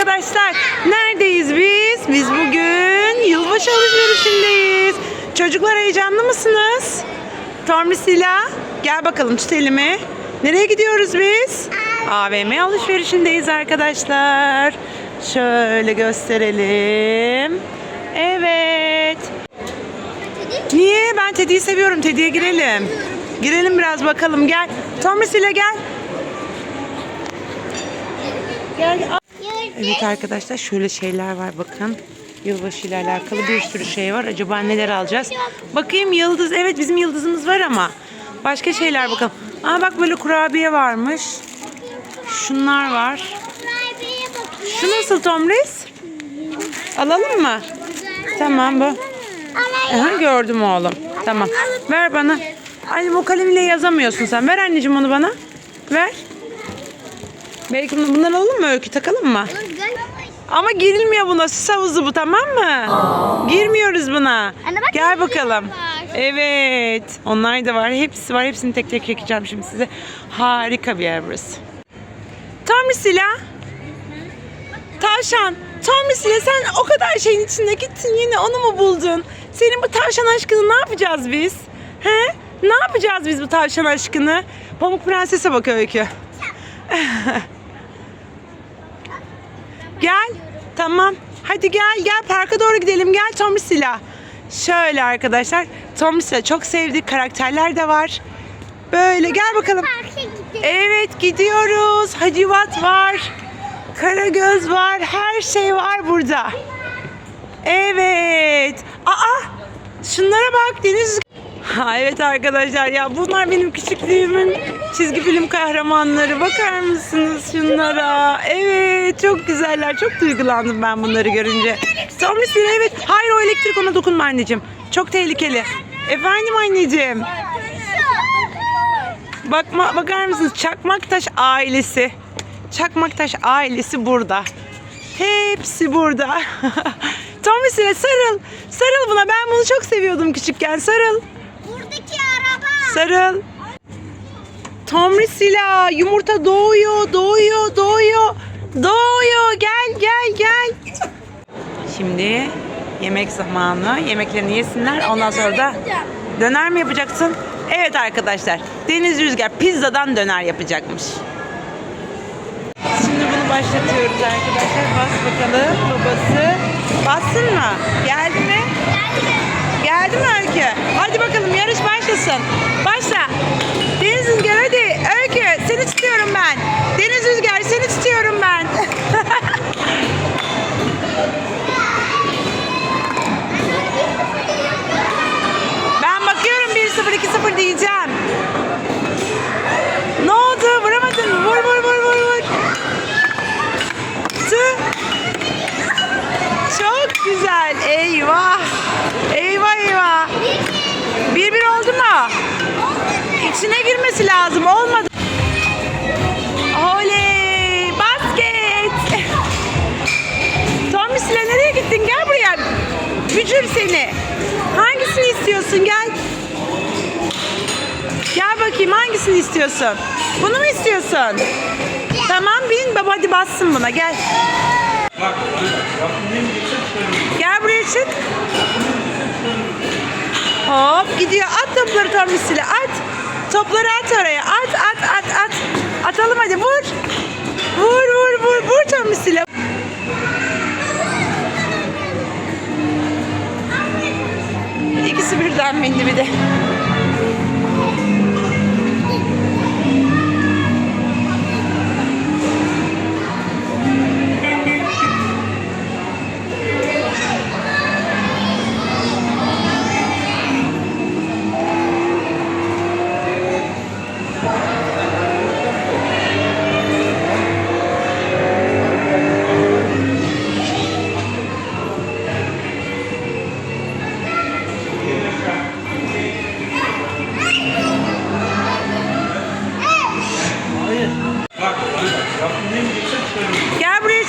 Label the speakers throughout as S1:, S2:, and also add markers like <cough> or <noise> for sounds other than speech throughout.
S1: arkadaşlar. Neredeyiz biz? Biz bugün yılbaşı alışverişindeyiz. Çocuklar heyecanlı mısınız? Tomrisila gel bakalım tut elimi. Nereye gidiyoruz biz? AVM alışverişindeyiz arkadaşlar. Şöyle gösterelim. Evet. Niye? Ben Teddy'yi seviyorum. Teddy'ye girelim. Girelim biraz bakalım. Gel. Tomrisila gel. Gel. Evet arkadaşlar şöyle şeyler var bakın. Yılbaşı ile alakalı bir sürü şey var. Acaba neler alacağız? Bakayım yıldız. Evet bizim yıldızımız var ama. Başka şeyler bakalım. Aa bak böyle kurabiye varmış. Şunlar var. Şu nasıl Tomris? Alalım mı? Tamam bu. Aha, gördüm oğlum. Tamam. Ver bana. Annem o kalemle yazamıyorsun sen. Ver anneciğim onu bana. Ver. Bunu- bundan alalım mı Öykü? Takalım mı? Ama girilmiyor buna. Süs havuzu bu tamam mı? Girmiyoruz buna.
S2: Anne bak,
S1: Gel bakalım.
S2: var.
S1: Evet. Onlar da var. Hepsi var. Hepsini tek tek çekeceğim şimdi size. Harika bir yer burası. Tomrisila. Tavşan. Tomrisila sen o kadar şeyin içinde gittin yine onu mu buldun? Senin bu tavşan aşkını ne yapacağız biz? He? Ne yapacağız biz bu tavşan aşkını? Pamuk Prenses'e bak Öykü. <laughs> Gel. Tamam. Hadi gel gel parka doğru gidelim. Gel Tomrisila. Şöyle arkadaşlar. Tomrisila çok sevdiği karakterler de var. Böyle gel bakalım. Evet gidiyoruz. Hacivat var. Karagöz var. Her şey var burada. Evet. Aa! Şunlara bak Deniz. Ha, evet arkadaşlar ya bunlar benim küçüklüğümün çizgi film kahramanları. Bakar mısınız şunlara? Evet çok güzeller. Çok duygulandım ben bunları görünce. Tomris evet. Hayır o elektrik ona dokunma anneciğim. Çok tehlikeli. Efendim anneciğim. Bakma, bakar mısınız? Çakmaktaş ailesi. Çakmaktaş ailesi burada. Hepsi burada. <laughs> Tommy'sine sarıl. Sarıl buna. Ben bunu çok seviyordum küçükken. Sarıl. Sarıl. Tomrisila yumurta doğuyor, doğuyor, doğuyor. Doğuyor. Gel, gel, gel. Şimdi yemek zamanı. Yemeklerini yesinler. Ondan sonra da döner mi yapacaksın? Evet arkadaşlar. Deniz Rüzgar pizzadan döner yapacakmış. Şimdi bunu başlatıyoruz arkadaşlar. Bas bakalım babası. Bassın mı? Geldi mi? Geldi mi Öykü? Hadi bakalım başlasın. Başla. Deniz Rüzgar hadi. Öykü seni tutuyorum ben. Deniz Rüzgar seni tutuyorum ben. <laughs> ben bakıyorum 1-0 2-0 diyeceğim. Girmesi lazım. Olmadı. Oley. Basket. Tomis'le nereye gittin? Gel buraya. Bücür seni. Hangisini istiyorsun? Gel. Gel bakayım hangisini istiyorsun? Bunu mu istiyorsun? Tamam bin baba hadi bassın buna gel. Gel buraya çık. Hop gidiyor at topları Tommy'siyle at. Vur Tommy'siyle. İkisi birden bindi bir de.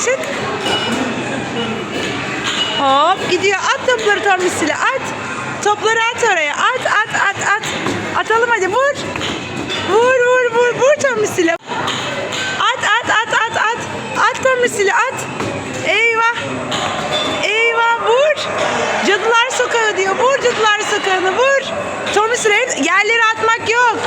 S1: Çık. Hop gidiyor. At topları tam üstüne at. Topları at oraya. At at at at. Atalım hadi vur. Vur vur vur. Vur tam üstüne. At at at at at. At tam üstüne at. Eyvah. Eyvah vur. Cadılar sokağı diyor. Vur cadılar sokağını vur. Tom üstüne yerlere atmak yok.